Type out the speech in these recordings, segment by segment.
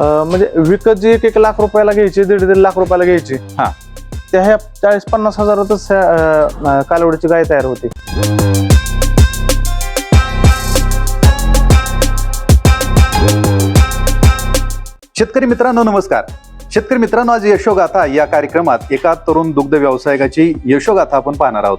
म्हणजे विकत जी एक एक लाख रुपयाला घ्यायची दीड दीड लाख रुपयाला घ्यायची हा. त्या ह्या चाळीस पन्नास हजारातच कालवडीची गाय तयार होते. शेतकरी मित्रांनो नमस्कार. शेतकरी मित्रांनो आज यशोगाथा या कार्यक्रमात एका तरुण दुग्ध व्यावसायिकाची यशोगाथा आपण पाहणार आहोत.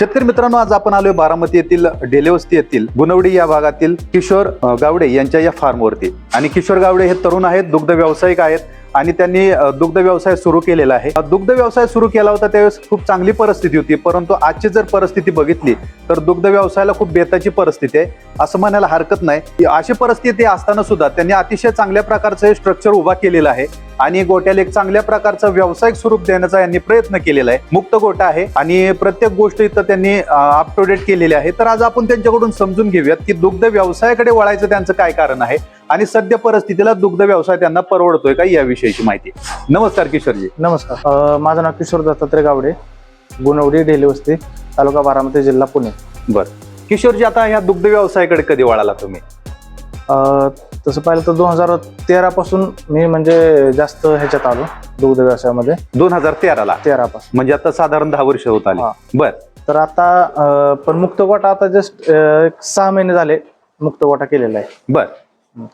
शेतकरी मित्रांनो आज आपण आलोय बारामती येथील डेलेवस्ती येथील गुणवडी या भागातील किशोर गावडे यांच्या या फार्मवरती. आणि किशोर गावडे हे तरुण आहेत दुग्ध व्यावसायिक आहेत आणि त्यांनी दुग्ध व्यवसाय सुरू केलेला आहे. दुग्ध व्यवसाय सुरू केला होता त्यावेळेस खूप चांगली परिस्थिती होती परंतु आजची जर परिस्थिती बघितली तर दुग्ध व्यवसायाला खूप बेताची परिस्थिती आहे. असं म्हणायला हरकत नाही. अशी परिस्थिती असताना सुद्धा त्यांनी अतिशय चांगल्या प्रकारचं हे स्ट्रक्चर उभा केलेलं आहे आणि गोट्याला एक चांगल्या प्रकारचं व्यावसायिक स्वरूप देण्याचा यांनी प्रयत्न केलेला आहे. मुक्त गोटा आहे आणि प्रत्येक गोष्ट इथं त्यांनी अप टू डेट केलेली आहे. तर आज आपण त्यांच्याकडून समजून घेऊयात की दुग्ध व्यवसायाकडे वळायचं त्यांचं काय कारण आहे आणि सध्या परिस्थितीला दुग्ध व्यवसाय त्यांना परवडतोय का याविषयीची माहिती. नमस्कार किशोरजी. नमस्कार. माझं नाव किशोर दत्तात्रय गावडे गुणवडी ढेली वस्ती तालुका बारामती जिल्हा पुणे. बरं. किशोरजी आता ह्या दुग्ध व्यवसायाकडे कधी वळाला तुम्ही? तसं पाहिलं तर दोन हजार तेरा पासून मी म्हणजे जास्त ह्याच्यात आलो दुग्ध व्यवसायामध्ये. दोन हजार तेराला? तेरा पासून म्हणजे आता साधारण दहा वर्ष होत आली. बर. तर आता पण मुक्त गोटा आता जस्ट सहा महिने झाले मुक्त गोटा केलेला आहे. बर.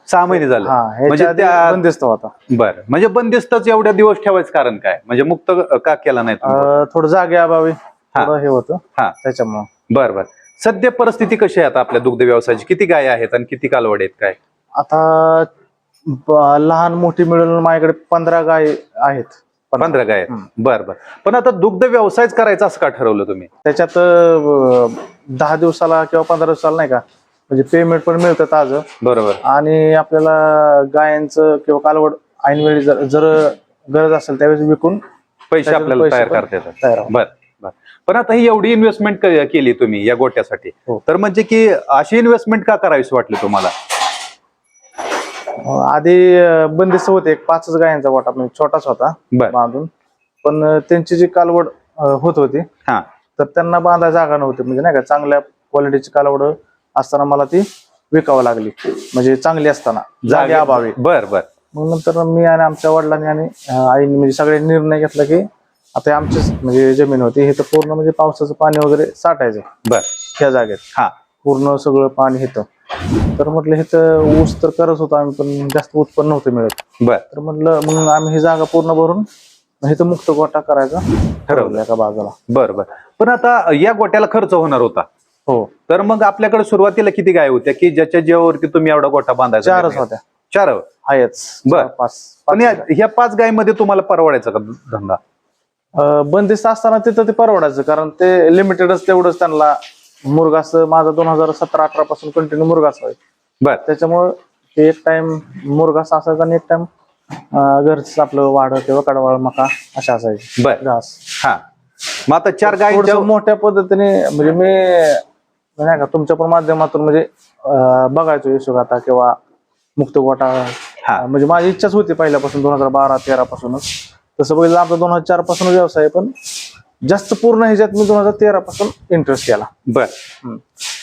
सहा महिने झाले. म्हणजे त्या- बंदिस्त होता. बर. म्हणजे बंदिस्तच एवढ्या दिवस ठेवायचं कारण काय? म्हणजे मुक्त का केला नाही तुम्ही? अं, थोडं जागे अभावी हा. थोडं हे होतं. हा. त्याच्यामुळं. बर बर. सध्या परिस्थिती कशी आहे आता आपल्या दुग्ध व्यवसायाची? किती गाय आहेत आणि किती कालवड आहेत काय? आता ब- लहान मोठी मिळून माझ्याकडे पंधरा गाय आहेत. पंधरा गाय. बर बर. पण आता दुग्ध व्यवसायच करायचा असं का ठरवलं तुम्ही? त्याच्यात अं, दहा दिवसाला किंवा पंधरा दिवसाला नाही का? म्हणजे पेमेंट पण मिळतं ताजं बरोबर. आणि आपल्याला गायांचं किंवा कालवड ऐनवेळी जर जर गरज असेल त्यावेळेस विकून पैसे त्याच्यातून आपल्याला पैसे तयार पण करता येतात. तयार होतात. बर बर. पण आता ही एवढी इन्व्हेस्टमेंट केली तुम्ही या गोट्यासाठी. हो. तर म्हणजे की अशी इन्व्हेस्टमेंट का करावीशी वाटली तुम्हाला? आधी बंदिस्त होते. एक पाचच गायांचा वाटा म्हणजे छोटाच होता बर. बांधून. पण त्यांची जी कालवड अं, होत होती हा. तर त्यांना बांधायला जागा नव्हती. म्हणजे नाही का चांगल्या क्वालिटीची कालवड असताना मला ती विकावं लागली. म्हणजे चांगली असताना जागे अभावी. बर बर. मग नंतर मी आणि आमच्या वडिलांनी आणि अं, आईने म्हणजे सगळे निर्णय घेतला की आता आमचीच म्हणजे जमीन होती. हे तर पूर्ण म्हणजे पावसाचं पाणी वगैरे साठायचं बर. त्या जागेत. हा. पूर्ण सगळं पाणी येतं तर म्हटलं हे तर ऊस तर करत होतो आम्ही पण जास्त उत्पन्न नव्हतं मिळत. बर. तर म्हटलं मग आम्ही ही जागा पूर्ण भरून हे तर मुक्त गोटा करायचा ठरवलं. एका बाजूला बर बर. पण आता या गोट्याला खर्च होणार होता. हो. तर मग आपल्याकडे सुरुवातीला किती गाय होत्या? की ज्याच्या जेवावरती तुम्ही एवढा गोठा बांधायचा चारच निर्णय होत्या? चार आहेच बर. चार, पाच पण पाच या गाय. ह्या पाच गायमध्ये तुम्हाला परवडायचा का धंदा? अं, बंदिस्त असताना तिथं ते परवडायचं कारण ते लिमिटेडच तेवढंच त्यांना मुरगास माझा दोन हजार सतरा अठरा पासून कंटिन्यू मुरगास आहे. बर. त्याच्यामुळं ते एक टाइम मुरगास असायचा आणि एक टाइम घरच आपलं वाढ किंवा कडवाळ मका अशा असायची. बर. घास. हा. मग आता चार गाय थोडंसं मोठ्या पद्धतीने म्हणजे मी नाही का तुमच्या पण माध्यमातून म्हणजे अं, बघायचो यशोगाथा किंवा मुक्त गोटा हा. म्हणजे माझी इच्छाच होती पहिल्यापासून दोन हजार बारा तेरा पासूनच तसं बघितलं आपला दोन हजार चारपासून व्यवसाय आहे, पण जास्त पूर्ण ह्याच्यात मी दोन हजार तेरा पासून इंटरेस्ट केला. बर.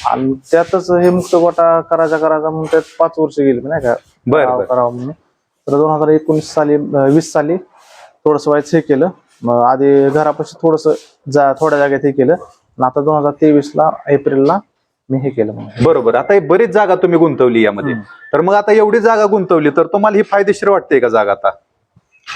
आणि त्यातच हे मुक्त गोटा करायचा करायचा म्हणून त्यात पाच वर्ष गेली नाही का? बर, करावं म्हणून. तर दोन हजार एकोणीस साली वीस साली थोडस व्हायचं हे केलं. मग आधी घरापाशी थोडस जा थोड्या जागेत हे केलं. आणि आता दोन हजार तेवीस ला एप्रिलला मी हे केलं बरोबर. आता बरीच जागा तुम्ही गुंतवली यामध्ये. तर मग आता एवढी जागा गुंतवली तर तुम्हाला ही फायदेशीर वाटते का जागा आता?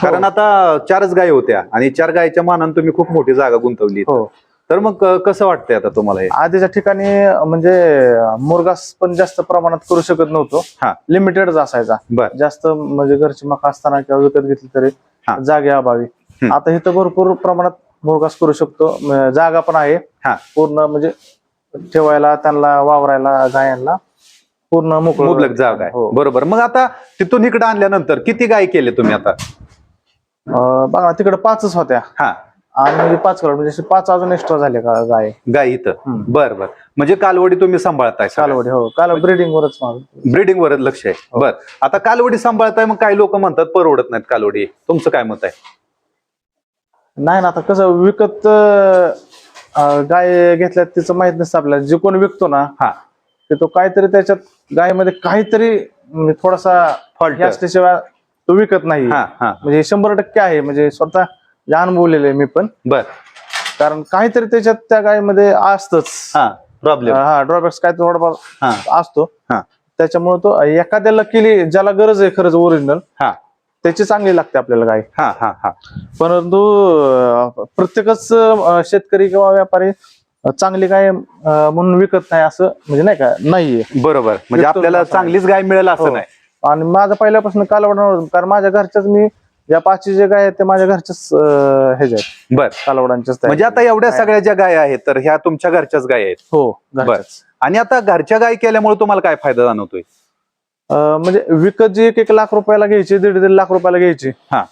कारण आता चारच गाय होत्या आणि चार गायच्या मानानं तुम्ही खूप मोठी जागा गुंतवली. हो. तर मग क- कसं वाटतंय आता तुम्हाला हे? आधीच्या ठिकाणी म्हणजे मुरगास पण जास्त प्रमाणात करू शकत नव्हतो. हा. लिमिटेडच असायचा. बर. जास्त म्हणजे घरची मका असताना किंवा विकत घेतली तरी हा. जागे अभावी. हम्म. आता इथं भरपूर प्रमाणात मुरगास करू शकतो. म- जागा पण आहे. हा. पूर्ण म्हणजे ठेवायला त्यांना वावरायला गायांना पूर्ण मोकळं मुबलक जागा आहे. हो. बरोबर. मग आता तिथून इकडे आणल्यानंतर किती गाय केले तुम्ही आता? अं, बघा तिकडे पाचच होत्या. हा. आणि म्हणजे पाच कलर म्हणजे असे पाच अजून एक्स्ट्रा झाले का गाय? गाय इथं? हम्म. बर बर. म्हणजे कालवडी तुम्ही सांभाळताय कालवडी हो. काल ब्रिडिंग वरच माझं. ब्रिडिंग वरच लक्ष आहे. हो. बर. आता कालवडी सांभाळताय मग काही लोक म्हणतात परवडत नाहीत कालवडी. तुमचं काय मत आहे? नाही ना आता कसं विकत अं, गाय घेतल्यात तिचं माहीत नसतं आपल्याला. जे कोण विकतो ना हा. ते तो काहीतरी त्याच्यात गायमध्ये काहीतरी म्हणजे थोडासा Fault. हे असल्याशिवाय तो विकत नाही. हा हा. म्हणजे शंभर टक्के आहे. म्हणजे स्वतः अनुभवलेलं आहे मी पण. बर. कारण काहीतरी त्याच्यात त्या गायीमध्ये असतच. हा प्रॉब्लेम हा ड्रॉबॅक्स काय थोडाफार हा. असतो. हा. त्याच्यामुळे तो एखाद्याला केली ज्याला गरज आहे खरंच ओरिजिनल हा. त्याची चांगली लागते आपल्याला गाय. हा हा हा. परंतु अं, प्रत्येकच अं, शेतकरी किंवा व्यापारी अं, चांगली गाय अं, म्हणून विकत नाही असं म्हणजे नाही का? नाहीये. बरोबर. म्हणजे आपल्याला चांगलीच गाय मिळेल असं हो. नाही. आणि माझं पहिल्यापासून कालवडावर कारण माझ्या घरच्याच मी ज्या पाचशे जे गाय आहेत ते माझ्या घरच्याच ह्याच्या आहेत. बर. कालवडांच्याच म्हणजे आता एवढ्या सगळ्या ज्या गाय आहेत तर ह्या तुमच्या घरच्याच गाय आहेत. हो घरच्याच. आणि आता घरच्या गाय केल्यामुळे तुम्हाला काय फायदा जाणवतोय? म्हणजे विकत जी एक एक लाख रुपयाला घ्यायची दीड दीड लाख रुपयाला घ्यायची हा.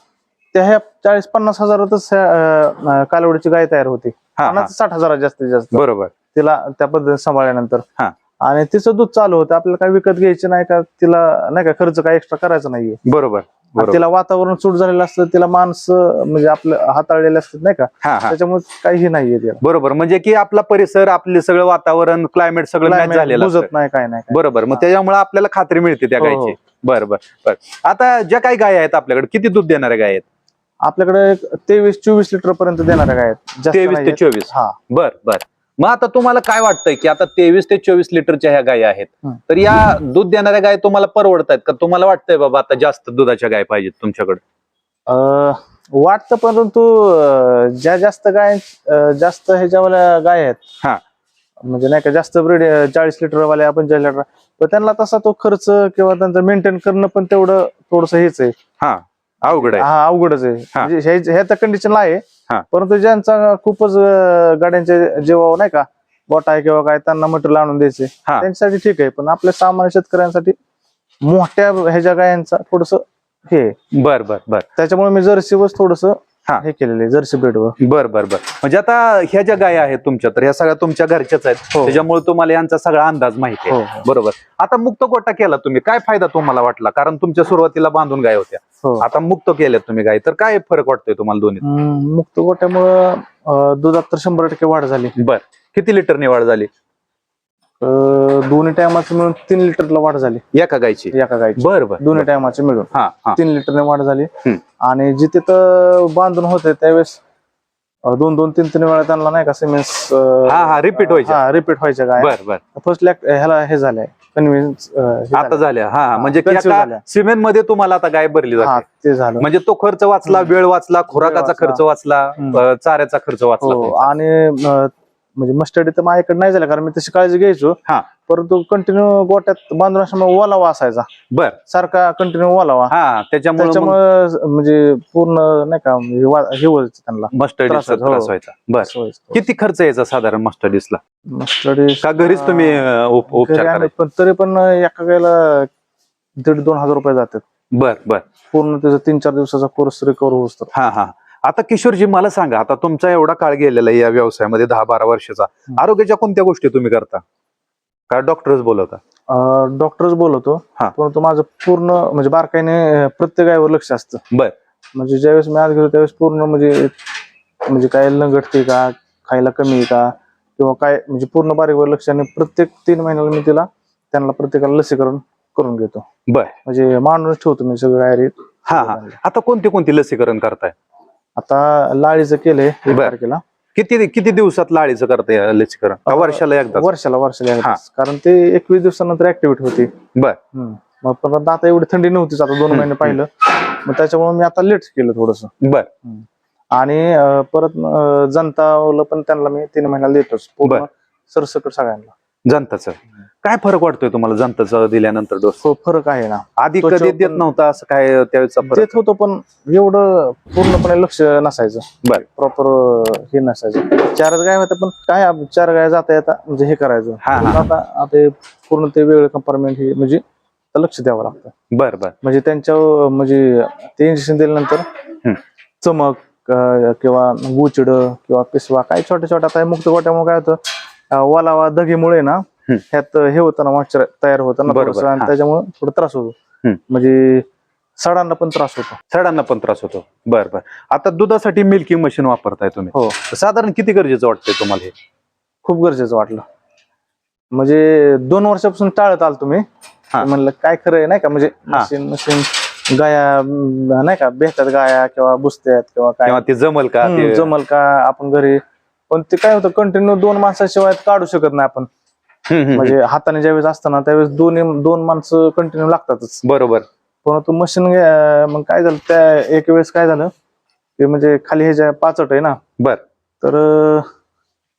त्या ह्या चाळीस पन्नास हजारातच कालवडीची गाय तयार होती. साठ हजारात जास्तीत जास्त. बरोबर. तिला त्या पद्धतीने सांभाळल्यानंतर. हा. आणि तिचं दूध चालू होतं. आपल्याला काय विकत घ्यायचं नाही का? तिला नाही का खर्च काय एक्स्ट्रा करायचा नाहीये. बरोबर तिला वातावरण सूट झालेलं असतं तिला माणसं म्हणजे आपलं हाताळलेले असतात नाही का? त्याच्यामुळे काहीही नाहीये बरोबर म्हणजे की आपला परिसर आपले सगळं वातावरण क्लायमेट सगळं झालेलं नाही काय नाही. बरोबर मग. त्याच्यामुळे आपल्याला खात्री मिळते त्या हो, गायची. हो. बरं बरं बरं. आता ज्या काही गाय आहेत आपल्याकडे किती दूध देणाऱ्या गाय आहेत? आपल्याकडे तेवीस चोवीस लिटर पर्यंत देणाऱ्या गाय आहेत. तेवीस ते. चोवीस. हा. बर बर. मग आता तुम्हाला काय वाटतंय की आता तेवीस ते चोवीस लिटरच्या ह्या गाय आहेत. तर या दूध देणाऱ्या गाय तुम्हाला परवडतायत का? तुम्हाला वाटतंय बाबा आता जास्त दुधाच्या गाय पाहिजेत तुमच्याकडे? वाटतं परंतु ज्या जास्त गाय जास्त ह्याच्यावाल्या गाय आहेत हा. म्हणजे नाही का जास्त ब्रीड चाळीस लिटर वाल्या पंचेचाळीस लिटर पण त्यांना तसा तो खर्च किंवा त्यांचं मेंटेन करणं पण तेवढं थोडस हेच आहे. हा. अवघड आहे. हा अवघडच आहे. हा. ह्या तर कंडिशनला आहे. हा. परंतु ज्यांचा खूपच अं, गाड्यांच्या जेव्हा नाही का बोट आहे किंवा काय त्यांना मटेरियल आणून द्यायचे हा. त्यांच्यासाठी ठीक आहे पण आपल्या सामान्य शेतकऱ्यांसाठी मोठ्या ह्याच्या गायांचा थोडस हे आहे. बर बर बर त्याच्यामुळे मी जर्सीवर थोडस हा. हे केलेलं जर्सी ब्रीडवर बर बर बर. म्हणजे आता ह्या ज्या गाय आहेत तुमच्या तर ह्या सगळ्या तुमच्या घरच्याच आहेत. हो. त्याच्यामुळे तुम्हाला यांचा सगळा अंदाज माहिती आहे. हो हो. बरोबर. आता मुक्त गोटा केला तुम्ही काय फायदा तुम्हाला वाटला? कारण तुमच्या सुरुवातीला बांधून गाय होत्या. हो. आता मुक्त केल्यात तुम्ही गाय तर काय फरक वाटतोय तुम्हाला दोन्ही हम्म, मुक्त गोट्यामुळं अं, दुधात तर शंभर टक्के वाढ झाली. बर. किती लिटर निवाड झाली? अं, दोन्ही टायमाचं मिळून तीन लिटरला वाढ झाली एका गायची एका गायची बर बर दोन्ही टायमाचे मिळून हा हा तीन लिटरने वाढ झाली हम्म. आणि जिथे तर बांधून होते त्यावेळेस अं, दोन दोन तीन तीन वेळा त्यांना नाही का सिमेंस हा, हा, repeat व्हायच्या. हा रिपीट व्हायच्या काय बर बर फर्स्ट लॅक ह्याला हे झालंय कन्व्हिन्स आता झाल्या हा हा. म्हणजे conceive झाल्या. सिमेंटमध्ये तुम्हाला आता गाय भरली हा जाते ते झालं म्हणजे तो खर्च वाचला हम्म. वेळ वाचला खुराकाचा वाचला. खर्च वाचला हम्म. अं, चाऱ्याचा खर्च वाचला हो. आणि अं, म्हणजे मस्टडी तर माझ्याकडे नाही झालं कारण मी तशी काळजी घ्यायचो. हा. परंतु कंटिन्यू गोट्यात बांधून असल्यामुळे ओलावा असायचा. बर. सारखा कंटिन्यू ओलावा. हा त्याच्यामुळे त्याच्यामुळे म्हणजे पूर्ण नाही का म्हणजे वा- हे व्हायचं त्यांना. मस्टर्डीचा त्रास व्हायचा, त्रास हो. व्हायचा. बर. किती खर्च यायचा साधारण मस्टर्डीसला मस्टडी का घरीच तुम्ही अं, उप- उपचार घरी आणलं, करायचे? पण तरी पण एका गायला दीड दोन हजार रुपये जातात. बर बर. पूर्ण त्याचा तीन चार दिवसाचा कोर्स रिकवर तर हा हा. आता किशोरजी मला सांगा आता तुमचा एवढा काळ गेलेला आहे या व्यवसायामध्ये दहा बारा वर्षाचा. आरोग्याच्या कोणत्या गोष्टी तुम्ही करता? का डॉक्टरच बोलवता? डॉक्टरच बोलवतो. हा. परंतु माझं पूर्ण म्हणजे बारकाईने अं, प्रत्येक गायवर लक्ष असतं. बर. म्हणजे ज्यावेळेस मी आज घेतो त्यावेळेस पूर्ण म्हणजे म्हणजे काय लंगटते का खायला कमी आहे का किंवा काय म्हणजे पूर्ण बारीकवर लक्ष आणि प्रत्येक तीन महिन्याला मी तिला त्यांना प्रत्येकाला लसीकरण करून घेतो. बर. म्हणजे मांडूनच ठेवतो मी सगळं हा हा. आता कोणते कोणते लसीकरण करताय? आता लाळीचं केलंय एक बर. तारखेला. किती किती दिवसात लाळीचं करताय लसीकरण? का वर्षाला एकदा वर्षाला वर्षाला. एकदाच. कारण ते एकवीस दिवसानंतर ऍक्टिव्हिटी होती. बर. हम्म. मग पण आता एवढी थंडी नव्हतीच आता दोन महिने पाहिलं. मग त्याच्यामुळे मी आता लेट केलं थोडस. बर. आणि अं, परत अं, जनताला पण त्यांना मी तीन महिन्याला देतोच पूर्ण बर. सरसकट सगळ्यांना. जनताचं. काय फरक वाटतोय तुम्हाला जनताचं दिल्यानंतर डोस फरक आहे ना आधी तो कधी देत नव्हता असं काय त्यावेळेचा फरक देत होतो पण एवढं पूर्णपणे लक्ष नसायचं बर. प्रॉपर हे नसायचं चारच गाय होत्या पण काय चार गाय जाता येता म्हणजे हे करायचं हा, हा. आता आता पूर्ण ते वेगळं कंपार्टमेंट हे म्हणजे त्याला लक्ष द्यावं लागतं बर बर म्हणजे त्यांच्या म्हणजे ते इंजेक्शन दिल्यानंतर. चमक अं, किंवा गुचड किंवा पिसवा काय छोट्या छोट्या आता हे मुक्त गोट्यामुळे काय होतं अं, ओलावा दगीमुळे ना. ह्यात हे होतं ना मॉइश्चर तयार होतं ना आणि. त्याच्यामुळे थोडा त्रास होतो. म्हणजे सडांना पण त्रास होतो. सडांना पण त्रास होतो. बर बर. आता दुधासाठी मिल्किंग मशीन वापरताय तुम्ही. हो. साधारण किती गरजेचं वाटतंय तुम्हाला हे? खूप गरजेचं वाटलं. म्हणजे दोन वर्षापासून टाळत आलो तुम्ही. म्हणलं काय खरं आहे नाही का? म्हणजे. मशीन मशीन गाया नाही का? बेहतात गाया किंवा बुसत्यात किंवा काय. ते जमल का? जमल का? आपण घरी. पण ते काय होतं कंटिन्यू दोन माणसाशिवाय काढू शकत नाही आपण. म्हणजे हाताने ज्यावेळेस असताना त्यावेळेस दोन दोन माणसं कंटिन्यू लागतातच. बरोबर. परंतु मशीन मग काय झालं त्या एक वेळेस काय झालं की म्हणजे खाली हे जे पाचट आहे ना बर. तर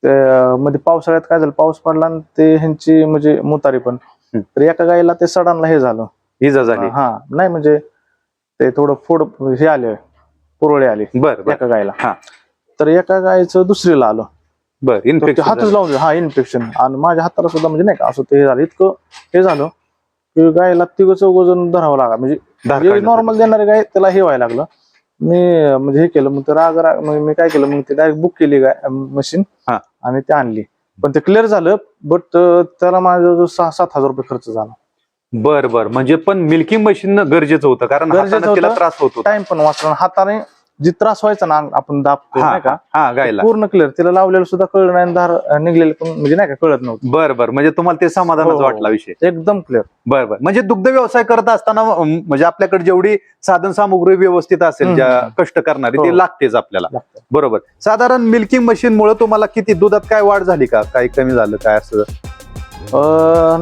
ते मध्ये पावसाळ्यात काय झालं पाऊस पडला आणि ते ह्यांची म्हणजे मुतारी पण. तर एका गायीला ते सडानला हे झालं. इजा झाली हा नाही म्हणजे ते थोडं फोड हे आले पुरवळे आले बर बर. एका गायला हा. तर एका गायचं दुसरीला आलं. बर तर ते इन्फेक्शन हातच लावून दिला. हा इन्फेक्शन आणि माझ्या हाताला सुद्धा म्हणजे नाही का असं ते हे झालं. इतकं हे झालं की गायला तिघ चौघ जण धरावं लागा. म्हणजे नॉर्मल देणारे गाय त्याला हे व्हायला लागलं. मी म्हणजे हे केलं. मग ते राग राग मग मी काय केलं? मग ते डायरेक्ट बुक केली गाय मशीन हा. आणि ते आणली. पण ते क्लिअर झालं बट त्याला माझा जो सहा सात हजार रुपये खर्च झाला. बर बर. म्हणजे पण मिल्किंग मशीन गरजेचं होतं कारण गरजेचं हातानं तिला होतं. त्रास होत टाइम पण वाचला हाताने जी त्रास व्हायचा ना आपण दाबतो हा नाही का? हा गायला. पूर्ण क्लिअर तिला लावलेलं सुद्धा कळलं नाही धार निघलेलं पण म्हणजे नाही का कळत नव्हतं. बर बर. म्हणजे तुम्हाला ते समाधानच हो, हो. वाटला विषय. एकदम क्लिअर बर बर. म्हणजे दुग्ध व्यवसाय करत असताना म्हणजे आपल्याकडे जेवढी साधन सामुग्री व्यवस्थित असेल. ज्या कष्ट करणारी हो. ती लागतेच आपल्याला. बरोबर. साधारण मिल्किंग मशीन मुळे तुम्हाला किती दुधात काय वाढ झाली का? काही कमी झालं काय असं?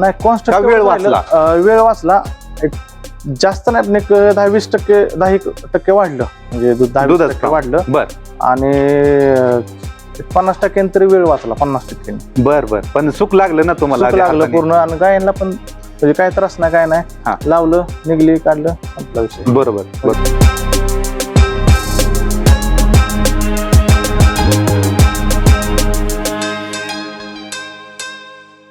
नाही कॉन्स्टंट वेळ वाचला? वेळ वाचला. एक जास्त नाही पण एक दहा वीस टक्के दहा एक टक्के वाढलं. म्हणजे दूध दहा वीस दुधाचं टक्के प्रमाण. वाढलं. बर. आणि एक पन्नास टक्क्यांनी तरी वेळ वाचला पन्नास टक्क्यांनी. बर बर. पण सुख लागलं ना तुम्हाला सुख लागलं हाताने? पूर्ण. आणि गायांना पण म्हणजे काय त्रास नाही काय हा. नाही लावलं निघली काढलं संपला विषय. बरोबर बरोबर.